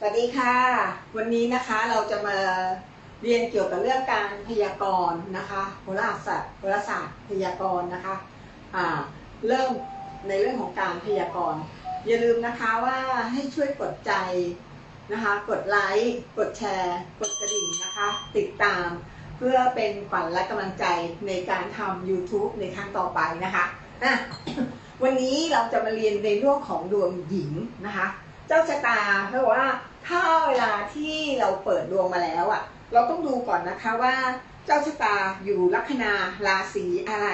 สวัสดีค่ะ วันนี้นะคะเราจะมาเรียนเกี่ยวกับเรื่องการพยากรณ์นะคะโหราศาสตร์โหราศาสตร์พยากรณ์นะคะอ่าเริ่มในเรื่องของการพยากรณ์อย่าลืมนะคะว่าให้ช่วยกดใจนะคะ กดไลค์กดแชร์ กดกระดิ่งนะคะ ติดตามเพื่อเป็นขวัญและกำลังใจในการทำ YouTube ในครั้งต่อไปนะคะอะวันนี้เราจะมาเรียนในเรื่องของดวงหญิงนะคะ เจ้าชะตาเขาบอกว่า ถ้าเวลาที่เราเปิดดวงมาแล้วอะ่ะ เราต้องดูก่อนนะคะว่า เจ้าชะตาอยู่ลัคนาราศีอะไร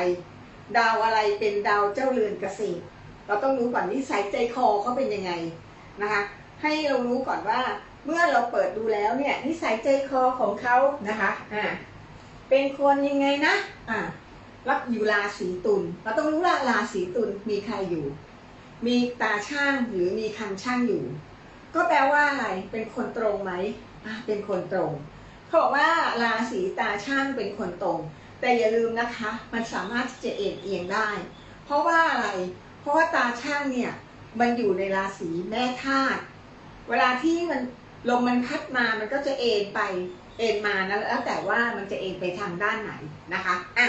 ดาวอะไรเป็นดาวเจ้าเรือนเกษตร เราต้องรู้ก่อนนิสัยใจคอเขาเป็นยังไงนะคะ ให้เรารู้ก่อนว่าเมื่อเราเปิดดูแล้วเนี่ยนิสัยใจคอของเขานะคะอ่าเป็นคนยังไงนะอ่ารักอยู่ราศีตุลเราต้องรู้ว่าราศีตุลมีใครอยู่ มีตาช่างหรือมีคันช่างอยู่ ก็แปลว่าอะไรเป็นคนตรงไหมอะเป็นคนตรงเขาบอกว่าราศีตาช่างเป็นคนตรง แต่อย่าลืมนะคะ มันสามารถที่จะเอ็นเอียงได้ เพราะว่าอะไร เพราะว่าตาช่างเนี่ยมันอยู่ในราศีแม่ธาตุเวลาที่มันลมมันพัดมามันก็จะเอ็นไปเอ็นมานะแล้วแต่ว่ามันจะเอ็นไปทางด้านไหนนะคะอะ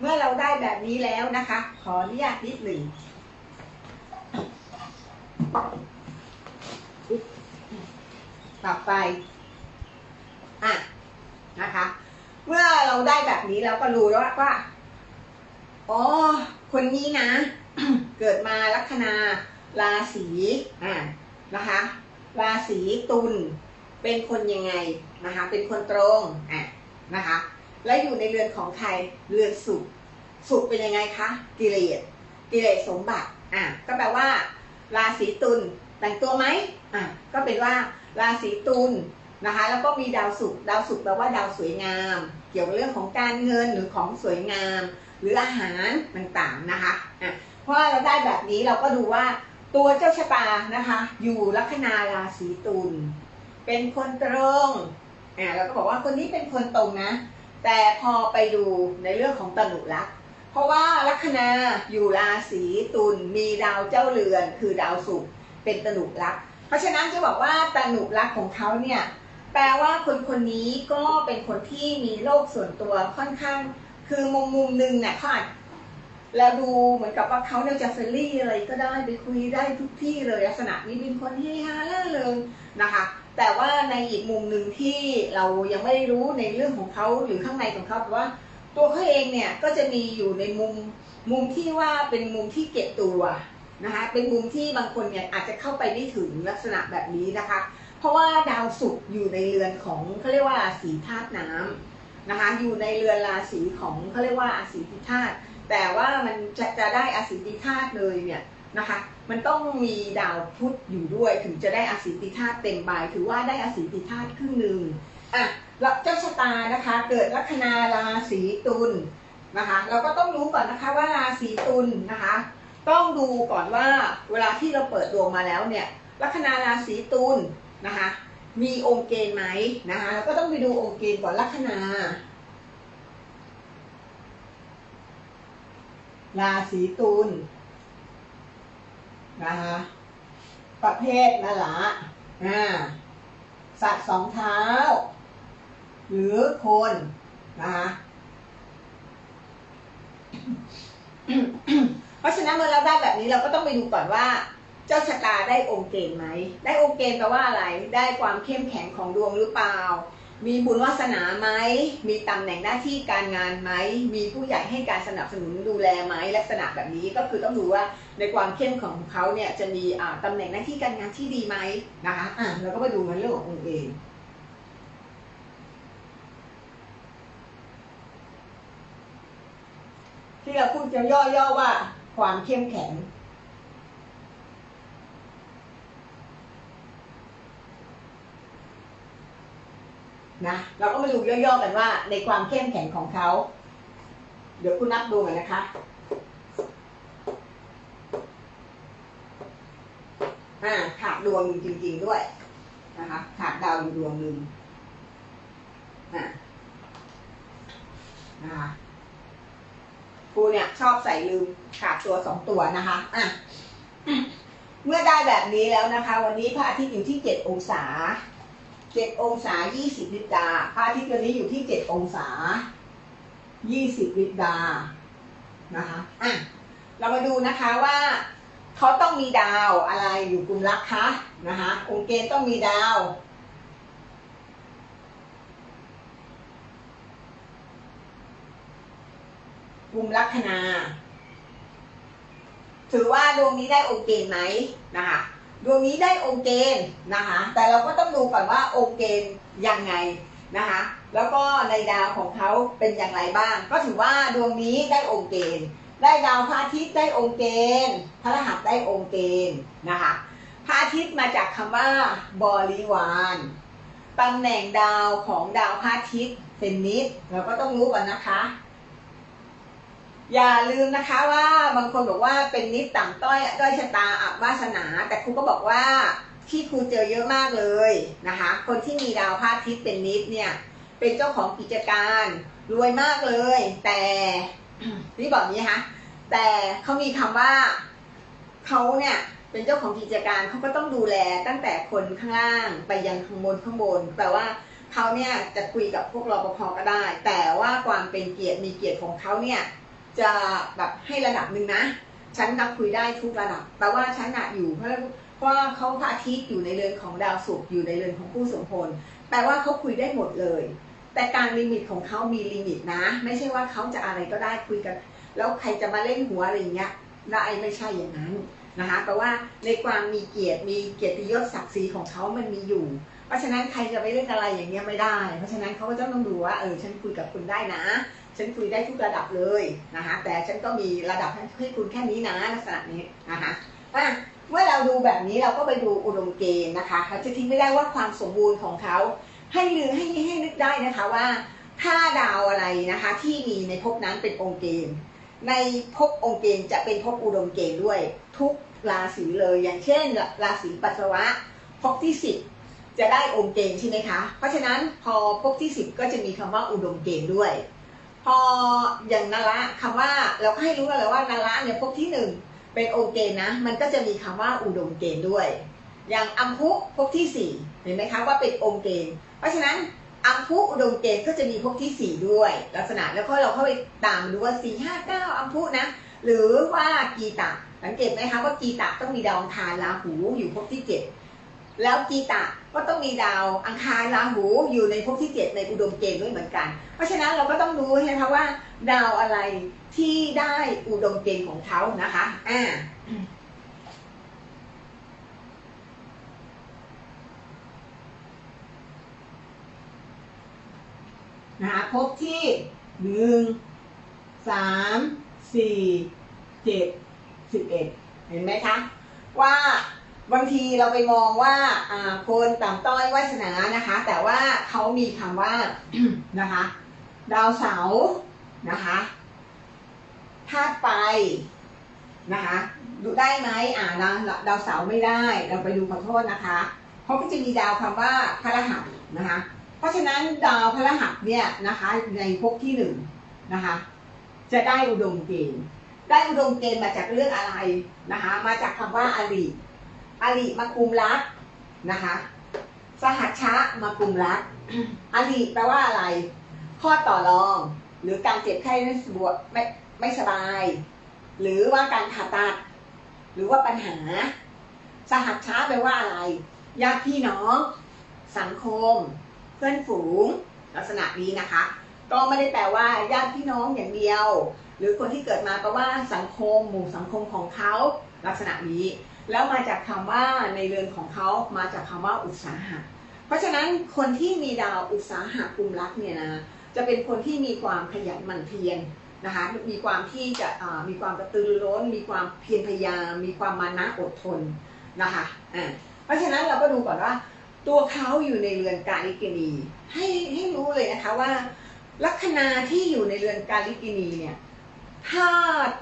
เมื่อเราได้แบบนี้แล้วนะคะ ขออนุญาตนิดหนึ่ง ต่อไป อะ นะคะ เมื่อเราได้แบบนี้เราก็รู้แล้วว่าอ๋อคนนี้นะ เกิดมาลัคนาราศีอ่านะคะ ราศีตุลเป็นคนยังไงนะคะ เป็นคนตรงอะนะคะ และอยู่ในเรือนของใครเรือนสุขสุขเป็นยังไงคะกิเลสกิเลสสมบัติอะก็แปลว่า ราศีตุลแต่งตัวไหม อะก็เป็นว่าราศีตุลนะคะ แล้วก็มีดาวศุกร์ดาวศุกร์แปลว่าดาวสวยงาม เกี่ยวกับเรื่องของการเงินหรือของสวยงาม หรืออาหารต่างๆนะคะอะเพราะเราได้แบบนี้เราก็ดูว่าตัวเจ้าชะตานะคะ อยู่ลัคนาราศีตุลเป็นคนตรงอ่าเราก็บอกว่าคนนี้เป็นคนตรงนะ แต่พอไปดูในเรื่องของตนุลักษ์เพราะว่าลัคนาอยู่ราศีตุลมีดาวเจ้าเรือน คือดาวศุกร์เป็นตนุลักษ์ เพราะฉะนั้นจะบอกว่าตาหนุลักของเขาเนี่ยแปลว่าคนคนนี้ก็เป็นคนที่มีโลกส่วนตัวค่อนข้าง คือมุมมุมหนึ่งเนี่ยเขาอาจเราดูเหมือนกับว่าเขาเนี่ยจะเฟรนลี่อะไรก็ได้ไปคุยได้ทุกที่เลยลักษณะนี้เป็นคนเฮฮาล่าเริงนะคะ แต่ว่าในอีกมุมหนึ่งที่เรายังไม่ได้รู้ในเรื่องของเขาหรือข้างในของเขาแต่ว่า ตัวเขาเองเนี่ยก็จะมีอยู่ในมุมมุมที่ว่าเป็นมุมที่เก็บตัว นะคะเป็นมุมที่บางคนเนี่ยอาจจะเข้าไปไม่ถึงลักษณะแบบนี้นะคะ เพราะว่าดาวศุกร์อยู่ในเรือนของเขาเรียกว่าราศีธาตุน้ำนะคะอยู่ในเรือนราศีของเขาเรียกว่าอาศีติธาตุแต่ว่ามันจะจะได้อาศีติธาตุเลยเนี่ยนะคะ มันต้องมีดาวพุธอยู่ด้วยถึงจะได้อาศีติธาตุเต็มใบถือว่าได้อาศีติธาตุครึ่งหนึ่งอะแล้วเจ้าชะตานะคะเกิดลัคนาราศีตุลนะคะ เราก็ต้องรู้ก่อนนะคะว่าราศีตุลนะคะ ต้องดูก่อนว่าเวลาที่เราเปิดดวงมาแล้วเนี่ยลัคนาราศีตุลนะคะ มีองค์เกณฑ์ไหมนะคะแล้วก็ต้องไปดูองค์เกณฑ์ก่อนลัคนา ราศีตุลนะคะประเภทนั่นละอ่าสัตว์สองเท้า หรือคนนะคะ เพราะฉะนั้นเมื่อเราได้แบบนี้เราก็ต้องไปดูก่อนว่า เจ้าชะตาได้องค์เกณฑ์ไหม ได้องค์เกณฑ์แปลว่าอะไร ได้ความเข้มแข็งของดวงหรือเปล่า มีบุญวาสนาไหม มีตำแหน่งหน้าที่การงานไหม มีผู้ใหญ่ให้การสนับสนุนดูแลไหม ลักษณะแบบนี้ก็คือต้องดูว่าในความเข้มของเขาเนี่ยจะมีอ่าตำแหน่งหน้าที่การงานที่ดีไหมนะคะอะเราก็มาดูในเรื่องขององค์เกณฑ์ที่เราพูดจะย่อๆว่า ความเข้มแข็ง นะเราก็มาดูย่อๆกันว่า ในความเข้มแข็งของเขา เดี๋ยวคุณนับดูกันนะคะอ่าขาดดวงจริง ๆด้วยนะคะขาดดาวอยู่ดวงหนึ่งอ่านะคะ ครูเนี่ยชอบใส่ลืมขาดตัวสองตัวนะคะอะเมื่อได้แบบนี้แล้วนะคะ วันนี้พระอาทิตย์อยู่ที่เจ็ดองศาเจ็ดองศายี่สิบลิตรพระอาทิตย์วันนี้อยู่ที่เจ็ดองศายี่สิบลิตรนะคะอะเรามาดูนะคะว่าเขาต้องมีดาวอะไรอยู่กลุ่มรักคะนะคะองค์เกณฑ์ต้องมีดาว กลุ่มลัคนา ถือว่าดวงนี้ได้องค์เกณฑ์ไหมนะคะ ดวงนี้ได้องค์เกณฑ์นะคะ แต่เราก็ต้องดูก่อนว่าองค์เกณฑ์ยังไงนะคะ แล้วก็ในดาวของเขาเป็นอย่างไรบ้าง ก็ถือว่าดวงนี้ได้องค์เกณฑ์ได้ดาวพระอาทิตย์ได้องค์เกณฑ์พระรหัสได้องค์เกณฑ์นะคะพระอาทิตย์มาจากคำว่าบริวารตำแหน่งดาวของดาวพระอาทิตย์เป็นนิดเราก็ต้องรู้ก่อนนะคะ อย่าลืมนะคะว่าบางคนบอกว่าเป็นนิดต่ำต้อยด้อยชะตาอับวาสนา แต่ครูก็บอกว่าที่ครูเจอเยอะมากเลยนะคะ คนที่มีดาวพระอาทิตย์เป็นนิดเนี่ยเป็นเจ้าของกิจการรวยมากเลย แต่นี่บอกนี้นะคะแต่เขามีคำว่าเขาเนี่ยเป็นเจ้าของกิจการเขาก็ต้องดูแลตั้งแต่คนข้างล่างไปยันข้างบนข้างบนแปลว่าเขาเนี่ยจะคุยกับพวกรปภก็ได้ แต่ว่าความเป็นเกียรติมีเกียรติของเขาเนี่ย จะแบบให้ระดับหนึ่งนะ ฉันนับคุยได้ทุกระดับ แปลว่าฉันอะอยู่เพราะเพราะเขาพระอาทิตย์อยู่ในเรือนของดาวศุกร์อยู่ในเรือนของผู้สมพลแปลว่าเขาคุยได้หมดเลย แต่การลิมิตของเขามีลิมิตนะ ไม่ใช่ว่าเขาจะอะไรก็ได้คุยกัน แล้วใครจะมาเล่นหัวอะไรอย่างเงี้ยได้ไม่ใช่อย่างนั้นนะคะแปลว่าในความมีเกียรติมีเกียรติยศศักดิ์ศรีของเขามันมีอยู่ เพราะฉะนั้นใครจะไปเล่นอะไรอย่างเงี้ยไม่ได้ เพราะฉะนั้นเขาก็จะต้องดูว่าเออฉันคุยกับคุณได้นะ ฉันคุยได้ทุกระดับเลยนะคะแต่ฉันก็มีระดับให้คุณแค่นี้นะลักษณะนี้นะคะอะเมื่อเราดูแบบนี้เราก็ไปดูอุดมเกณฑ์นะคะเราจะทิ้งไม่ได้ว่าความสมบูรณ์ของเขา ให้ลือให้ให้นึกได้นะคะว่าถ้าดาวอะไรนะคะที่มีในภพนั้นเป็นองค์เกณฑ์ ในภพองค์เกณฑ์จะเป็นภพอุดมเกณฑ์ด้วย ทุกราศีเลยอย่างเช่น ราศีปัสสาวะภพที่สิบจะได้องค์เกณฑ์ใช่ไหมคะ เพราะฉะนั้นพอภพที่สิบก็จะมีคำว่าอุดมเกณฑ์ด้วย พออย่างนาระคำว่าเราก็ให้รู้กันเลยว่านาระเนี่ยภพที่หนึ่งเป็นองค์เกณฑ์นะ มันก็จะมีคำว่าอุดมเกณฑ์ด้วย อย่างอัมพุภพที่สี่เห็นไหมคะว่าเป็นองค์เกณฑ์เพราะฉะนั้นอัมพุอุดมเกณฑ์ก็จะมีภพที่สี่ด้วย ลักษณะแล้วก็เราเข้าไปตามดูว่าสี่ห้าเก้าอัมพุนะหรือว่ากีตะสังเกตไหมคะว่ากีตะต้องมีดาวองคารราหูอยู่ภพที่เจ็ด แล้วกีตะก็ต้องมีดาวอังคารราหูอยู่ในภพที่เจ็ดในอุดมเกณฑ์ด้วยเหมือนกัน เพราะฉะนั้นเราก็ต้องรู้นะคะว่า ดาวอะไรที่ได้อุดมเกณฑ์ของเขานะคะอ่านะคะภพที่หนึ่งสามสี่เจ็ดสิบเอ็ดเห็นไหมคะ ว่า บางทีเราไปมองว่าคนต่ำต้อยวาสนานะคะ แต่ว่าเขามีคำว่านะคะ ดาวเสานะคะธาตุไฟนะคะดูได้ไหมอ่าดาวดาวเสาไม่ได้เราไปดูขอโทษนะคะเพราก็จะมีดาวคำว่าพระรหัสนะคะ เพราะฉะนั้นดาวพระรหัสเนี่ยนะคะ ในภพที่หนึ่งนะคะ จะได้อุดมเกณฑ์ได้อุดมเกณฑ์มาจากเรื่องอะไรนะคะ มาจากคำว่าอริ อาริมากุมรักนะคะ สหัชชะมากุมรักอาริแปลว่าอะไร ข้อต่อรอง หรือการเจ็บไข้ไม่สบวไม่ไม่สบาย หรือว่าการผ่าตัด หรือว่าปัญหา สหัชชะแปลว่าอะไรญาติพี่น้อง สังคม เพื่อนฝูง ลักษณะนี้นะคะ ก็ไม่ได้แปลว่าญาติพี่น้องอย่างเดียว หรือคนที่เกิดมาแปลว่าสังคมหมู่สังคมของเขาลักษณะนี้ แล้วมาจากคำว่าในเรือนของเขามาจากคำว่าอุตสาหะ เพราะฉะนั้นคนที่มีดาวอุตสาหะกุมรักเนี่ยนะจะเป็นคนที่มีความขยันหมั่นเพียรนะคะมีความที่จะมีความกระตือรือร้น มีความเพียรพยายามมีความมานะอดทนนะคะอ่าเพราะฉะนั้นเราก็ดูก่อนว่า ตัวเขาอยู่ในเรือนกาลิกินีให้ให้รู้เลยนะคะว่าลัคนาที่อยู่ในเรือนกาลิกินีเนี่ย ถ้า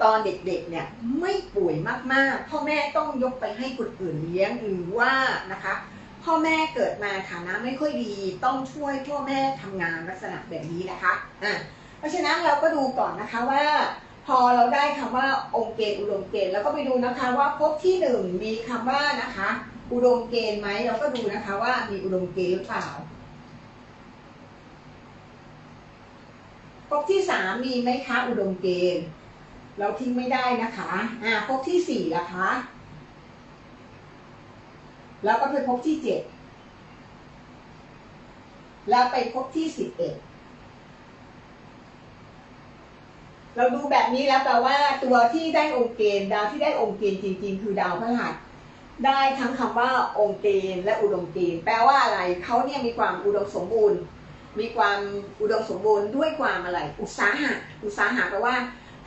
ตอนเด็กๆเนี่ยไม่ป่วยมากๆ พ่อแม่ต้องยกไปให้คนอื่นเลี้ยงหรือว่านะคะพ่อแม่เกิดมาฐานะไม่ค่อยดีต้องช่วยพ่อแม่ทำงานลักษณะแบบนี้นะคะอะเพราะฉะนั้นเราก็ดูก่อนนะคะว่า พอเราได้คำว่าองค์เกณฑ์อุดมเกณฑ์แล้วก็ไปดูนะคะว่าภพที่หนึ่งมีคำว่านะคะ อุดมเกณฑ์ไหมเราก็ดูนะคะว่ามีอุดมเกณฑ์หรือเปล่า ภพที่สามมีไหมคะ อุดมเกณฑ์ เราทิ้งไม่ได้นะคะอ่าภพที่สี่ล่ะคะแล้วก็ไปภพที่เจ็ดแล้วไปภพที่สิบเอ็ดเราดูแบบนี้แล้วแปลว่าตัวที่ได้องค์เกณฑ์ดาวที่ได้องค์เกณฑ์จริง ๆ คือดาวพฤหัสได้ทั้งคำว่าองค์เกณฑ์และอุดมเกณฑ์แปลว่าอะไรเขาเนี่ยมีความอุดมสมบูรณ์ มีความอุดมสมบูรณ์ด้วยความอะไร อุตสาหะ อุตสาหะแปลว่า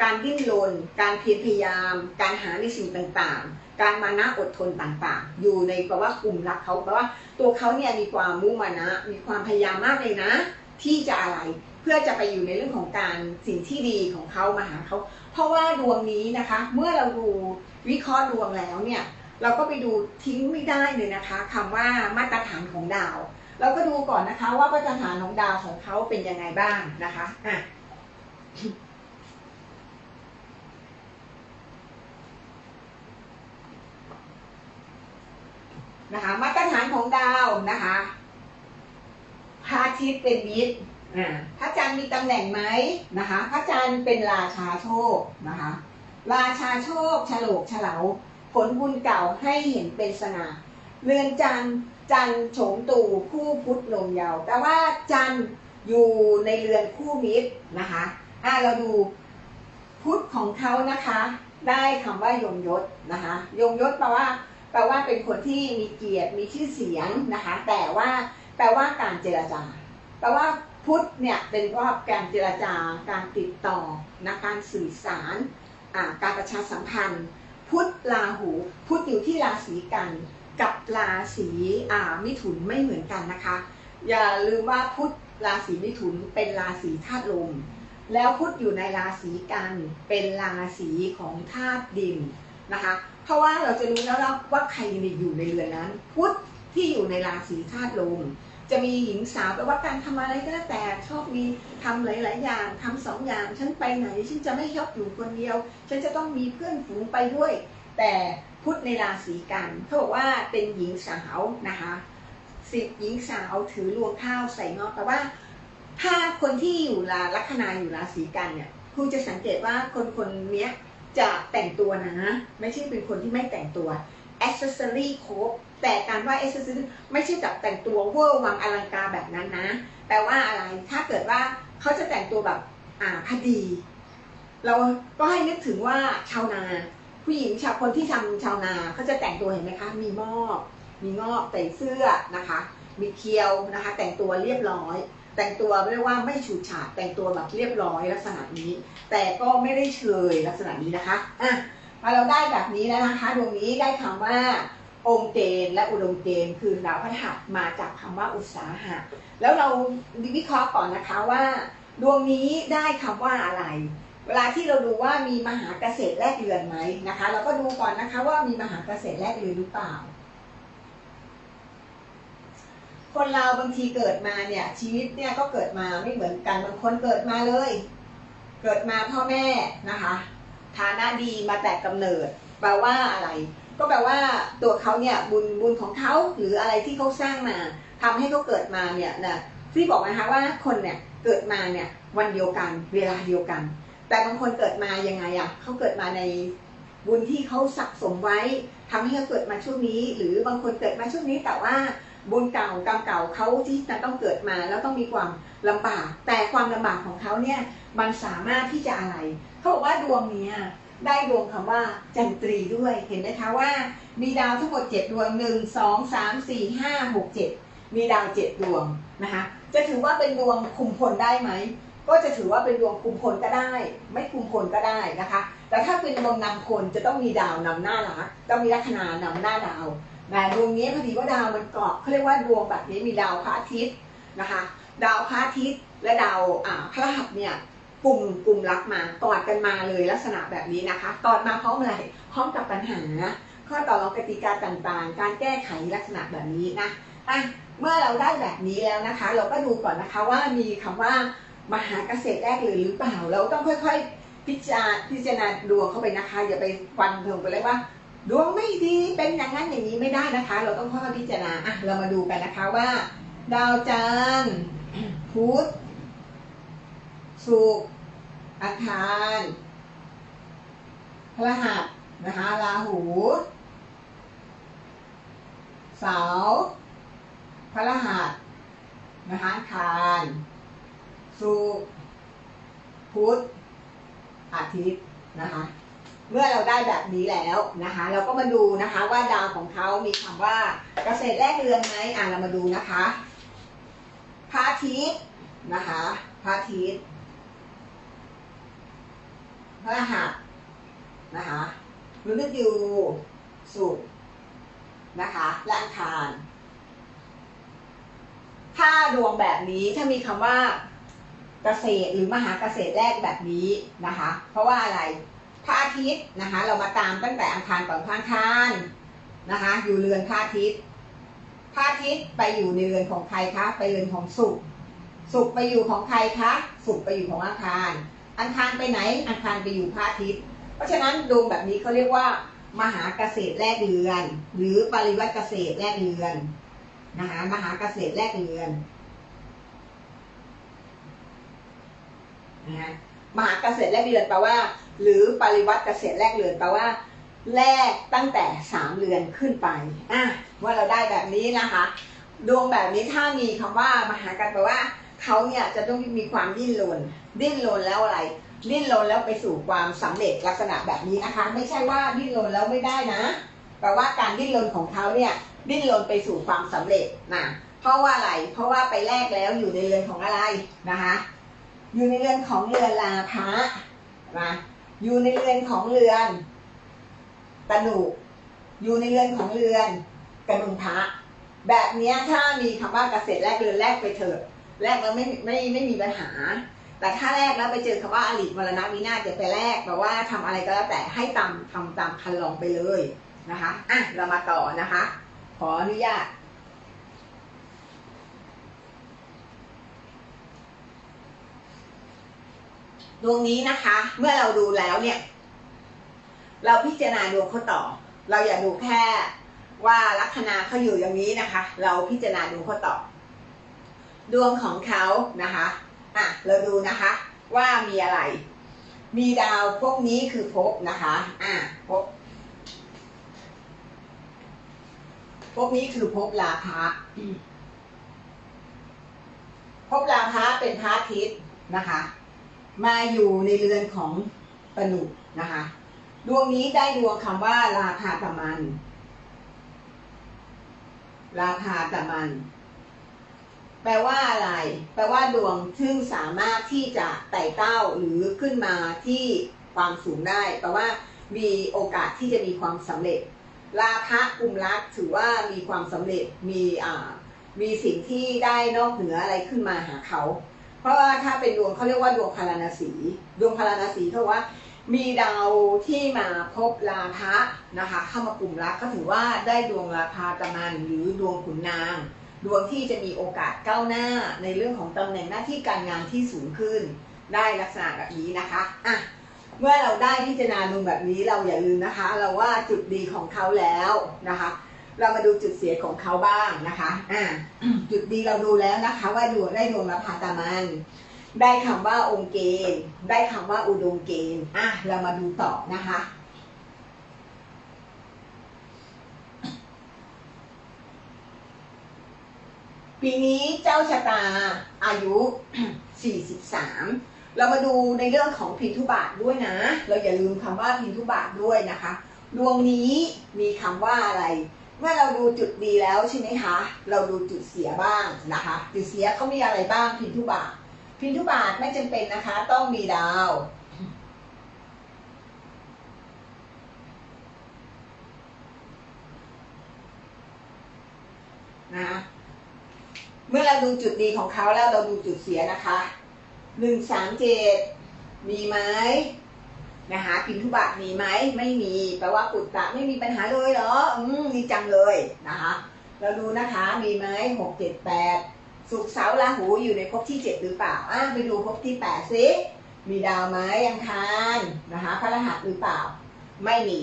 การดิ้นรน การเพียรพยายาม การหาในสิ่งต่างๆ การมานะอดทนต่างๆ อยู่ในแปลว่ากลุ่มรักเขาแปลว่าตัวเขาเนี่ยมีความมุ่งมานะ มีความพยายามมากเลยนะ ที่จะอะไรเพื่อจะไปอยู่ในเรื่องของการสิ่งที่ดีของเขามาหาเขา เพราะว่าดวงนี้นะคะ เมื่อเราดูวิเคราะห์ดวงแล้วเนี่ย เราก็ไปดูทิ้งไม่ได้เลยนะคะคำว่ามาตรฐานของดาว เราก็ดูก่อนนะคะ ว่ามาตรฐานของดาวของเขาเป็นยังไงบ้างนะคะอะนะคะมาตรฐานของดาวนะคะพระอาทิตย์เป็นมิตรอ่าพระจันทร์มีตำแหน่งไหมนะคะ พระจันทร์เป็นราชาโชคนะคะ ราชาโชคฉลกเฉลาผลบุญเก่าให้เห็นเป็นสง่าเรือนจันทร์ จันโฉมตู่คู่พุทธลงยาวแต่ว่าจันอยู่ในเรือนคู่มิตรนะคะอ่าเราดูพุทธของเขานะคะ ได้คำว่ายมยศนะคะยมยศแปลว่าแปลว่าเป็นคนที่มีเกียรติมีชื่อเสียงนะคะ แต่ว่าแปลว่าการเจรจาแปลว่าพุทธเนี่ยเป็นว่าการเจรจาการติดต่อนะการสื่อสารการประชาสัมพันธ์ พุทธราหู พุทธอยู่ที่ราศีกัน กับราศีอ่ามิถุนไม่เหมือนกันนะคะ อย่าลืมว่าพุธราศีมิถุนเป็นราศีธาตุลม แล้วพุธอยู่ในราศีกันเป็นราศีของธาตุดินนะคะ เพราะว่าเราจะรู้แล้วว่าใครอยู่ในเรือนนั้น พุธที่อยู่ในราศีธาตุลมจะมีหญิงสาวแปลว่าการทำอะไรก็แล้วแต่ชอบมีทำหลาย ๆ อย่างทำสองอย่างฉันไปไหนฉันจะไม่ชอบอยู่คนเดียว ฉันจะต้องมีเพื่อนฝูงไปด้วย แต่ พุทธในราศีกันเขาบอกว่าเป็นหญิงสาวนะคะสิบหญิงสาวถือรวงข้าวใส่งอกแต่ว่า ถ้าคนที่อยู่ราลัคนาอยู่ราศีกันเนี่ยคุณจะสังเกตว่าคนคนเนี้ยจะแต่งตัวนะ ไม่ใช่เป็นคนที่ไม่แต่งตัว accessory ครบแต่การว่า accessory ไม่ใช่แบบแต่งตัวเวอร์วังอลังการแบบนั้นนะ แปลว่าอะไรถ้าเกิดว่าเขาจะแต่งตัวแบบอ่าพอดี เราก็ให้นึกถึงว่าชาวนา ผู้หญิงชาวคนที่ทำชาวนาเขาจะแต่งตัวเห็นไหมคะ มีหมอมีงอกใส่เสื้อนะคะ มีเคียวนะคะ แต่งตัวเรียบร้อย แต่งตัวเรียกว่าไม่ฉูดฉาดแต่งตัวแบบเรียบร้อยลักษณะนี้ แต่ก็ไม่ได้เชยลักษณะนี้นะคะอะมาเราได้แบบนี้แล้วนะคะดวงนี้ได้คำว่าองค์เกณฑ์และอุดมเกณฑ์คือดาวพฤหัสมาจากคำว่าอุตสาหะ แล้วเราวิเคราะห์ก่อนนะคะว่า ดวงนี้ได้คำว่าอะไร เวลาที่เราดูว่ามีมหาเกษตรแลกเรือนไหมนะคะ เราก็ดูก่อนนะคะว่ามีมหาเกษตรแลกเรือนหรือเปล่า คนเราบางทีเกิดมาเนี่ย ชีวิตเนี่ยก็เกิดมาไม่เหมือนกันบางคนเกิดมาเลย เกิดมาพ่อแม่นะคะฐานะดีมาแต่กำเนิด แปลว่าอะไร ก็แปลว่าตัวเขาเนี่ยบุญบุญของเขาหรืออะไรที่เขาสร้างมาทำให้เขาเกิดมาเนี่ยนะที่บอกนะคะว่าคนเนี่ยเกิดมาเนี่ยวันเดียวกัน เวลาเดียวกัน แต่บางคนเกิดมายังไงอะเขาเกิดมาในบุญที่เขาสะสมไว้ทำให้เขาเกิดมาช่วงนี้ หรือบางคนเกิดมาช่วงนี้แต่ว่าบุญเก่ากรรมเก่าเขาที่จะต้องเกิดมาแล้วต้องมีความลำบาก แต่ความลำบากของเขาเนี่ยมันสามารถที่จะอะไรเขาบอกว่าดวงเนี้ยได้ดวงคำว่าจันตรีด้วยเห็นไหมคะว่า มีดาวทั้งหมดเจ็ดดวงหนึ่งสองสามสี่ห้าหกเจ็ดมีดาวเจ็ดดวงนะคะจะถือว่าเป็นดวงคุมพลได้ไหม ก็จะถือว่าเป็นดวงคุมพลก็ได้ ไม่คุมพลก็ได้นะคะ แต่ถ้าเป็นดวงนำคนจะต้องมีดาวนำหน้ารักต้องมีลัคนานำหน้าดาวแต่ดวงนี้พอดีว่าดาวมันเกาะเขาเรียกว่าดวงแบบนี้มีดาวพระอาทิตย์นะคะ ดาวพระอาทิตย์และดาวอ่าพระหัสเนี่ยกลุ่มกลุ่มรักมากอดกันมาเลยลักษณะแบบนี้นะคะกอดมาพร้อมอะไรพร้อมกับปัญหาข้อต่อรองกติกาต่างๆ การแก้ไขลักษณะแบบนี้นะอะเมื่อเราได้แบบนี้แล้วนะคะ เราก็ดูก่อนนะคะว่ามีคำว่า มหาเกษตรแรกเลยหรือเปล่า เราต้องค่อยพิจารพิจารณาดวงเข้าไปนะคะ อย่าไปฟันเถิงไปเลยว่า ดวงไม่ดีเป็นอย่างนั้นอย่างนี้ไม่ได้นะคะ เราต้องค่อยๆพิจารณาอะเรามาดูกันนะคะว่า ดาวจันทร์พุธศุกร์อังคารพฤหัสนะคะราหูเสาร์พฤหัสนะคะคาร ศุกพุธอาทิตย์นะคะ เมื่อเราได้แบบนี้แล้วนะคะ เราก็มาดูนะคะว่าดาวของเขามีคำว่าเกษตรแรกเรือนไหมอ่าเรามาดูนะคะพระอาทิตย์นะคะพระอาทิตย์พระรหัสนะคะมฤตยูศุนะคะและอังคาร ถ้าดวงแบบนี้ถ้ามีคำว่า เกษตรหรือมหาเกษตรแรกแบบนี้นะคะ เพราะว่าอะไรพระอาทิตย์นะคะ เรามาตามตั้งแต่อังคารก่อนพระอังคารนะคะ อยู่เรือนพระอาทิตย์พระอาทิตย์ไปอยู่ในเรือนของใครคะไปเรือนของศุกร์ศุกร์ไปอยู่ของใครคะศุกร์ไปอยู่ของอังคาร อังคารไปไหนอังคารไปอยู่พระอาทิตย์ เพราะฉะนั้นดวงแบบนี้เขาเรียกว่า มหาเกษตรแรกเรือน หรือปริวัติเกษตรแรกเรือนนะคะมหาเกษตรแรกเรือน นะคะมหาเกษตรแรกเรือนแปลว่า หรือปริวัติเกษตรแรกเรือนแปลว่าแรกตั้งแต่สามเรือนขึ้นไปอะว่าเราได้แบบนี้นะคะ ดวงแบบนี้ถ้ามีคำว่ามหากันแปลว่าเขาเนี่ยจะต้องมีความดิ้นรนดิ้นรนแล้วอะไร ดิ้นรนแล้วไปสู่ความสำเร็จลักษณะแบบนี้นะคะ ไม่ใช่ว่าดิ้นรนแล้วไม่ได้นะแปลว่าการดิ้นรนของเขาเนี่ยดิ้นรนไปสู่ความสำเร็จนะเพราะว่าอะไรเพราะว่าไปแลกแล้วอยู่ในเรือนของอะไรนะคะ อยู่ในเรือนของเรือนลาภะนะอยู่ในเรือนของเรือนตนุอยู่ในเรือนของเรือนกระดุมพระแบบนี้ถ้ามีคำว่าเกษตรแรกเรือนแรกไปเถอะแรกแล้วไม่ไม่ไม่มีปัญหา แต่ถ้าแรกแล้วไปเจอคำว่าอริมรณะวินาศจะไปแรกแปลว่าทำอะไรก็แล้วแต่ให้ตามทำตามคันลองไปเลยนะคะอะเรามาต่อนะคะ ขออนุญาต ดวงนี้นะคะ เมื่อเราดูแล้วเนี่ย เราพิจารณาดวงเขาต่อ เราอย่าดูแค่ว่าลัคนาเขาอยู่อย่างนี้นะคะ เราพิจารณาดวงเขาต่อ ดวงของเขานะคะอะเราดูนะคะ ว่ามีอะไร มีดาวพวกนี้คือภพนะคะอะภพภพนี้คือภพลาภะภพลาภะเป็นพระอาทิตย์นะคะ มาอยู่ในเรือนของปนุนะคะดวงนี้ได้ดวงคำว่าลาภาตมันลาภาตมัน แปลว่าอะไร แปลว่าดวงซึ่งสามารถที่จะไต่เต้าหรือขึ้นมาที่ความสูงได้ แปลว่า มีโอกาสที่จะมีความสำเร็จลาภะกุมรักถือว่ามีความสำเร็จมีอ่ามีสิ่งที่ได้นอกเหนืออะไรขึ้นมาหาเขา เพราะว่าถ้าเป็นดวงเขาเรียกว่าดวงพาราณสี ดวงพาราณสีเขาว่า มีดาวที่มาพบลาภะนะคะ เข้ามากลุ่มรักก็ถือว่าได้ดวงลาภาตมันหรือดวงขุนนาง ดวงที่จะมีโอกาสก้าวหน้าในเรื่องของตำแหน่งหน้าที่การงานที่สูงขึ้น ได้ลักษณะแบบนี้นะคะอะเมื่อเราได้พิจารณาดวงแบบนี้เราอย่าลืมนะคะ เราว่าจุดดีของเขาแล้วนะคะ เรามาดูจุดเสียของเขาบ้างนะคะอะจุดดีเราดูแล้วนะคะ ว่าดวงได้ดวงลาภาตามัน ได้คำว่าองค์เกณฑ์ ได้คำว่าอุดมเกณฑ์อะเรามาดูต่อนะคะปีนี้เจ้าชะตาอายุ 43 เรามาดูในเรื่องของพินทุบาทด้วยนะ เราอย่าลืมคำว่าพินทุบาทด้วยนะคะ ดวงนี้มีคำว่าอะไร เมื่อเราดูจุดดีแล้วใช่ไหมคะ เราดูจุดเสียบ้างนะคะ จุดเสียเขามีอะไรบ้างพินทุบาทพินทุบาทไม่จำเป็นนะคะ ต้องมีดาวนะคะเมื่อเราดูจุดดีของเขาแล้วเราดูจุดเสียนะคะหนึ่งสามเจ็ดมีไหม นะคะพินทุบาทมีไหมไม่มีแปลว่าปุตตะไม่มีปัญหาเลยเหรออืมมีจังเลยนะคะเราดูนะคะมีไหมหกเจ็ดแปดสุกเสาราหูอยู่ในภพที่เจ็ดหรือเปล่าอะไปดูภพที่แปดสิมีดาวไหมอังคารนะคะพระรหัสหรือเปล่า ไม่มี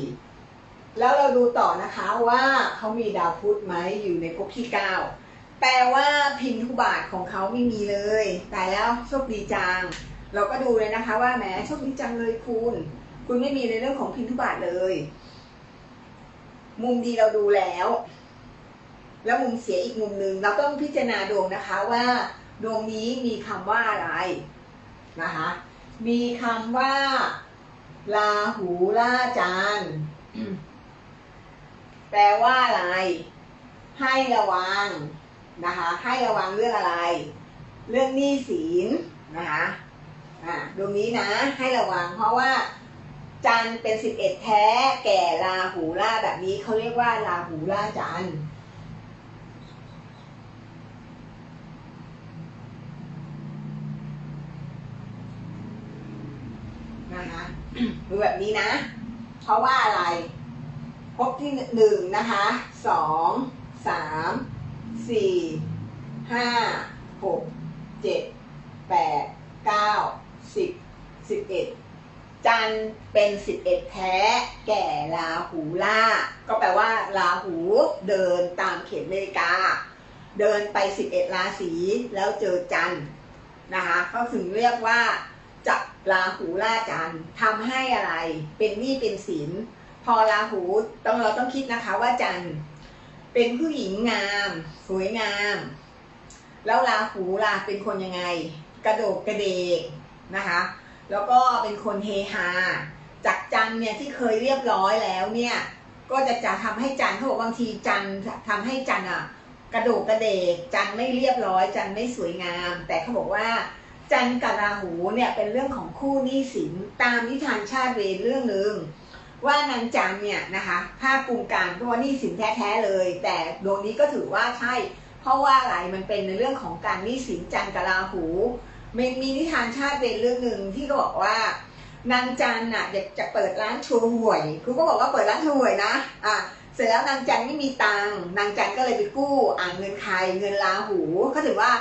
แล้วเราดูต่อนะคะว่าเขามีดาวพุธไหมอยู่ในภพที่เก้าแปลว่าพินทุบาทของเขาไม่มีเลย แต่แล้วโชคดีจัง เราก็ดูเลยนะคะว่าแหมโชคดีจังเลยคุณ คุณไม่มีในเรื่องของพินทุบาทเลย มุมดีเราดูแล้ว แล้วมุมเสียอีกมุมหนึ่งเราต้องพิจารณาดวงนะคะว่า ดวงนี้มีคำว่าอะไรนะคะมีคำว่าลาหูล่าจานแปลว่าอะไร ให้ระวังนะคะ ให้ระวังเรื่องอะไร เรื่องหนี้สินนะคะ อ่าดวงนี้นะให้ระวังเพราะว่า จันเป็นสิบเอ็ดแท้ แก่ลาหูล่าแบบนี้เขาเรียกว่าลาหูล่าจันนะคะดูแบบนี้นะ เพราะว่าอะไรพบที่หนึ่งนะคะสองสามสี่ห้าหกเจ็ดแปดเก้า สิบเอ็ดจันทร์เป็นสิบเอ็ดแท้แก่ลาหูล่า ก็แปลว่าลาหูเดินตามเข็มนาฬิกา เดินไปสิบเอ็ดราศีแล้วเจอจันทร์นะคะก็ถึงเรียกว่าจับราหูล่าจันทร์ทำให้อะไรเป็นหนี้เป็นสินพอราหูต้องเราต้องคิดนะคะว่าจันทร์เป็นผู้หญิงงาม สวยงาม แล้วราหูล่ะเป็นคนยังไง กระโดกกระเดกนะคะ แล้วก็เป็นคนเฮฮาจากจันเนี่ยที่เคยเรียบร้อยแล้วเนี่ย ก็จะจะทำให้จันเขาบอกบางทีจันทร์ทำให้จันอะ กระโดกกระเดกจันไม่เรียบร้อย จันไม่สวยงาม แต่เขาบอกว่า จันกับราหูเนี่ยเป็นเรื่องของคู่หนี้สินตามนิทานชาติเวรเรื่องหนึ่งว่านางจันเนี่ยนะคะภาคกลุ่มการเพราะว่านี้สินแท้ๆเลย แต่ดวงนี้ก็ถือว่าใช่ เพราะว่าอะไรมันเป็นในเรื่องของการหนี้สินจันกับราหู มีมีนิทานชาติเวรเรื่องหนึ่งที่ก็บอกว่านางจันน่ะอยากจะเปิดร้านโชว์หวยคือก็บอกว่าเปิดร้านโชว์หวยนะอะเสร็จแล้วนางจันไม่มีตังค์นางจันก็เลยไปกู้อ่านเงินใครเงินราหูก็ถือว่า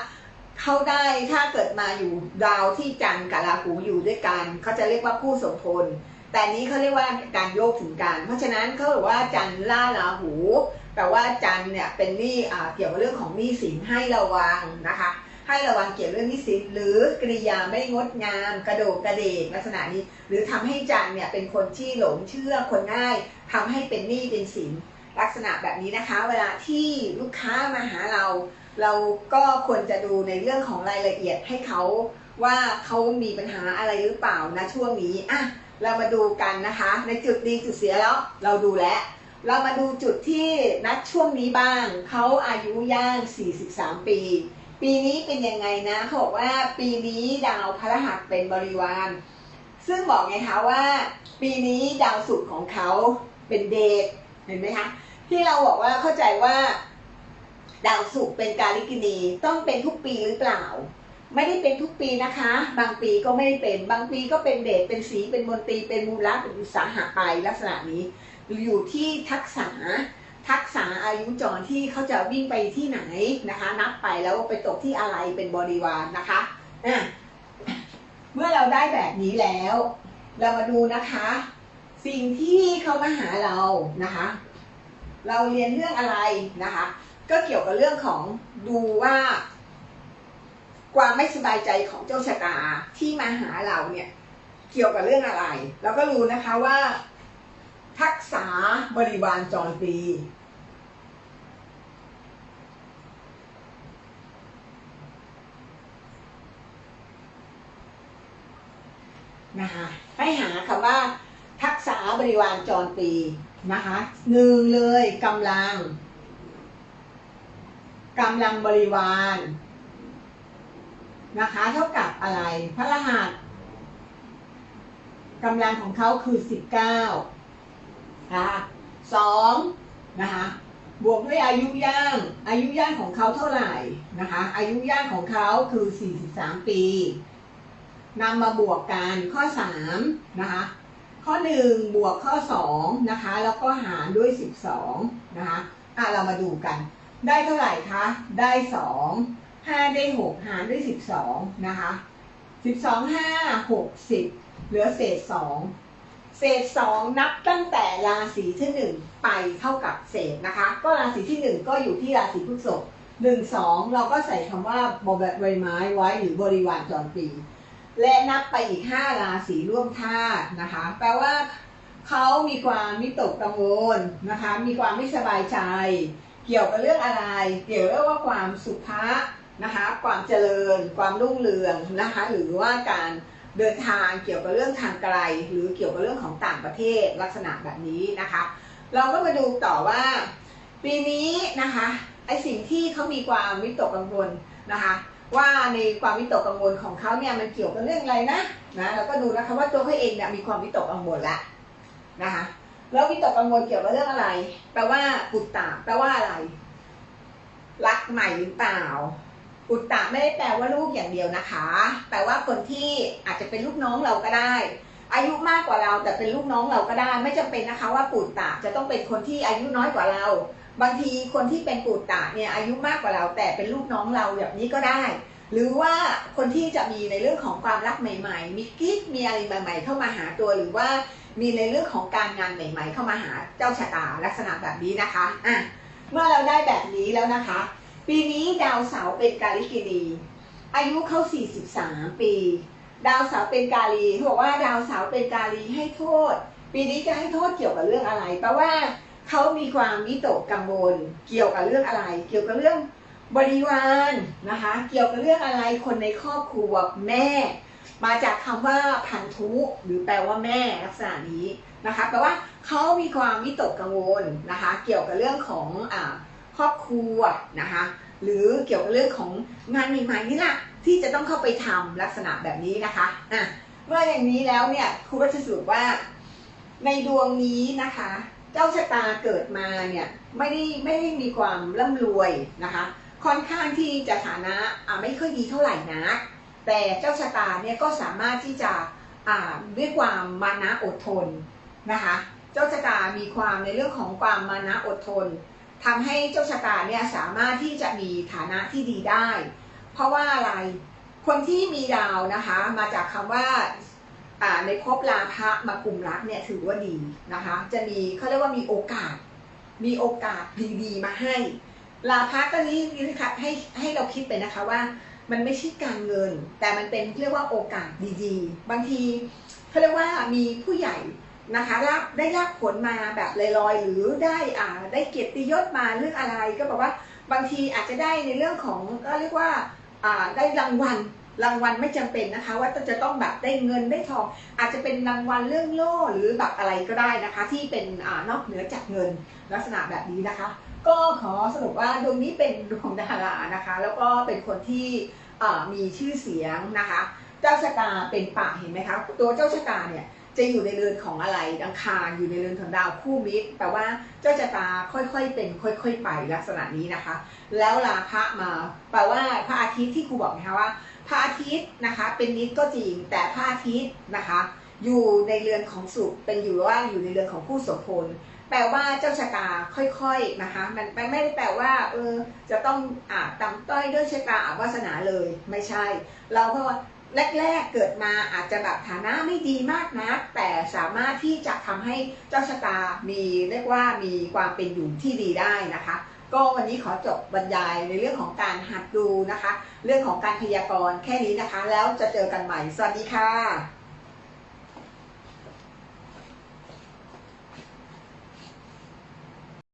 เขาได้ถ้าเกิดมาอยู่ดาวที่จันกับราหูอยู่ด้วยกันเขาจะเรียกว่าคู่สมพลแต่นี้เขาเรียกว่าการโยกถึงกัน เพราะฉะนั้นเขาบอกว่าจันล่าราหูแปลว่าจันเนี่ยเป็นหนี้อ่เกี่ยวกับเรื่องของหนี้สินให้ระวังนะคะ ให้ระวังเกี่ยวกับเรื่องนี้สินหรือกริยาไม่งดงามกระโดดกระเดกลักษณะนี้ หรือทำให้จันเนี่ยเป็นคนที่หลงเชื่อคนง่ายทำให้เป็นหนี้เป็นสินลักษณะแบบนี้นะคะ เวลาที่ลูกค้ามาหาเรา เราก็ควรจะดูในเรื่องของรายละเอียดให้เขาว่าเขามีปัญหาอะไรหรือเปล่านะช่วงนี้อะเรามาดูกันนะคะ ในจุดดีจุดเสียแล้วเราดูแล้วเรามาดูจุดที่นัดช่วงนี้บ้าง เขาอายุย่าง 43 ปี ปีนี้เป็นยังไงนะเขาบอกว่าปีนี้ดาวพฤหัสเป็นบริวาร ซึ่งบอกไงคะว่า ปีนี้ดาวศุกร์ของเขาเป็นเดทเห็นไหมคะที่เราบอกว่าเข้าใจว่า ดาวศุกร์เป็นการลิกินีต้องเป็นทุกปีหรือเปล่า ไม่ได้เป็นทุกปีนะคะ บางปีก็ไม่ได้เป็นบางปีก็เป็นเดชเป็นสีเป็นมนตรีเป็นมูละเป็นอุตสาหะไปลักษณะนี้อยู่ที่ทักษะ ทักษะอายุจรที่เขาจะวิ่งไปที่ไหนนะคะ นับไปแล้วไปตกที่อะไรเป็นบริวารนะคะอะเมื่อเราได้แบบนี้แล้ว เรามาดูนะคะ สิ่งที่เขามาหาเรานะคะ เราเรียนเรื่องอะไรนะคะ ก็เกี่ยวกับเรื่องของดูว่า ความไม่สบายใจของเจ้าชะตาที่มาหาเราเนี่ยเกี่ยวกับเรื่องอะไรเราก็รู้นะคะว่า ทักษะบริวารจรปี นะคะให้หาคำว่า ทักษะบริวารจรปีนะคะหนึ่งเลยกำลังกำลังบริวารนะคะ เท่ากับอะไร พระรหัสกำลังของเขาคือสิบเก้าค่ะสองนะคะบวกด้วยอายุย่าง อายุย่างของเขาเท่าไหร่นะคะ อายุย่างของเขาคือ 43 ปี นำมาบวกกันข้อ3นะคะข้อ 1 บวกข้อ2นะคะแล้วก็หารด้วย 12นะคะอะเรามาดูกัน ได้เท่าไหร่คะได้ 2 5 ได้ 6 หารด้วย 12นะคะสิบสองห้าหกสิบเหลือเศษสองเศษสองนับตั้งแต่ราศีที่หนึ่งไปเท่ากับเศษนะคะ ก็ราศีที่หนึ่งก็อยู่ที่ราศีพฤษภหนึ่งสองเราก็ใส่คำว่าบอแบบใบไม้ไว้หรือบริวารจรปี และนับไปอีกห้าราศีร่วมธาตุนะคะ แปลว่าเขามีความมิตกกังวลนะคะ มีความไม่สบายใจ เกี่ยวกับเรื่องอะไร เกี่ยวกับว่าความสุภะนะคะ ความเจริญ ความรุ่งเรืองนะคะ หรือว่าการเดินทางเกี่ยวกับเรื่องทางไกล หรือเกี่ยวกับเรื่องของต่างประเทศลักษณะแบบนี้นะคะ เราก็มาดูต่อว่า ปีนี้นะคะไอสิ่งที่เขามีความวิตกกังวลนะคะ ว่าในความวิตกกังวลของเขาเนี่ยมันเกี่ยวกับเรื่องอะไรนะนะเราก็ดูนะคะว่าตัวเขาเองเนี่ยมีความวิตกกังวลแล้วนะคะแล้ววิตกกังวลเกี่ยวกับเรื่องอะไร แปลว่าปุตตะแปลว่าอะไร รักใหม่หรือเปล่า ปุตตะไม่ได้แปลว่าลูกอย่างเดียวนะคะ แปลว่าคนที่อาจจะเป็นลูกน้องเราก็ได้ อายุมากกว่าเราแต่เป็นลูกน้องเราก็ได้ ไม่จำเป็นนะคะว่าปุตตะจะต้องเป็นคนที่อายุน้อยกว่าเรา บางทีคนที่เป็นปุตตะเนี่ยอายุมากกว่าเราแต่เป็นลูกน้องเราแบบนี้ก็ได้ หรือว่าคนที่จะมีในเรื่องของความรักใหม่ๆ มีกิ๊กมีอะไรใหม่ ๆ เข้ามาหาตัวหรือว่ามีในเรื่องของการงานใหม่ ๆ เข้ามาหาเจ้าชะตาลักษณะแบบนี้นะคะอะเมื่อเราได้แบบนี้แล้วนะคะ ปีนี้ดาวเสาร์เป็นกาลิกินีอายุเขา43 ปี ดาวเสาร์เป็นกาลีเขาบอกว่าดาวเสาร์เป็นกาลีให้โทษ ปีนี้จะให้โทษเกี่ยวกับเรื่องอะไรแปลว่า เขามีความวิตกกังวล เกี่ยวกับเรื่องอะไร เกี่ยวกับเรื่องบริวารนะคะ เกี่ยวกับเรื่องอะไรคนในครอบครัวแม่ มาจากคำว่าพันธุหรือแปลว่าแม่ลักษณะนี้นะคะแปลว่าเขามีความวิตกกังวลนะคะ เกี่ยวกับเรื่องของอครอบครัวนะคะ หรือเกี่ยวกับเรื่องของงานใหม่ๆนี่แหละที่จะต้องเข้าไปทำลักษณะแบบนี้นะคะอะเมื่ออย่างนี้แล้วเนี่ยครูก็จะสรุปว่าในดวงนี้นะคะ จ้าชะตาเกิดมาเนี่ยไม่ได้ไม่ได้มีความร่ำรวยนะคะ ค่อนข้างที่จะฐานะอ่าไม่ค่อยดีเท่าไหร่นะแต่เจ้าชะตาเนี่ยก็สามารถที่จะอ่าด้วยความมานะอดทนนะคะ เจ้าชะตามีความในเรื่องของความมานะอดทนทำให้เจ้าชะตาเนี่ยสามารถที่จะมีฐานะที่ดีได้ เพราะว่าอะไรคนที่มีดาวนะคะมาจากคำว่าอ่า ในภพลาภะมากลุ่มรักเนี่ยถือว่าดีนะคะ จะมีเขาเรียกว่ามีโอกาส มีโอกาสดีๆมาให้ ลาภะก็นี้นะคะให้ให้เราคิดไปนะคะว่ามันไม่ใช่การเงิน แต่มันเป็นเรียกว่าโอกาสดีๆ บางทีเขาเรียกว่ามีผู้ใหญ่นะคะรับได้รับผลมาแบบลอยๆ หรือได้อ่าได้เกียรติยศมาเรื่องอะไรก็บอกว่าบางทีอาจจะได้ในเรื่องของก็เรียกว่าอ่าได้รางวัล รางวัลไม่จำเป็นนะคะ ว่าจะต้องแบบได้เงินได้ทอง อาจจะเป็นรางวัลเรื่องโล่หรือแบบอะไรก็ได้นะคะ ที่เป็นอนอกเหนือจากเงินลักษณะแบบนี้นะคะ ก็ขอสรุปว่าดวงนี้เป็นดวงดารานะคะ แล้วก็เป็นคนที่มีชื่อเสียงนะคะ เจ้าชะตาเป็นป่าเห็นไหมคะตัวเจ้าชะตาเนี่ยจะอยู่ในเรือนของอะไรอังคารอยู่ในเรือนของดาวคู่มิตรแปลว่าเจ้าชะตาค่อยๆ เป็นค่อย ๆ ไปลักษณะนี้นะคะ แล้วลาพระมาแปลว่าพระอาทิตย์ที่ครูบอกนะคะว่า พระอาทิตย์นะคะ เป็นนิดก็จริงแต่พระอาทิตย์นะคะ อยู่ในเรือนของสุขเป็นอยู่ว่าอยู่ในเรือนของผู้สมพลแปลว่าเจ้าชะตาค่อยๆนะคะ มันไม่ได้แปลว่าเออจะต้องอ่าต่ำต้อยด้วยชะตาอาวาสนาเลยไม่ใช่ เราก็แรกๆเกิดมาอาจจะแบบฐานะไม่ดีมากนะแต่สามารถที่จะทำให้เจ้าชะตามีเรียกว่ามีความเป็นอยู่ที่ดีได้นะคะ ก็วันนี้ขอจบบรรยายในเรื่องของการหัดดูนะคะ เรื่องของการพยากรณ์แค่นี้นะคะ แล้วจะเจอกันใหม่ สวัสดีค่ะ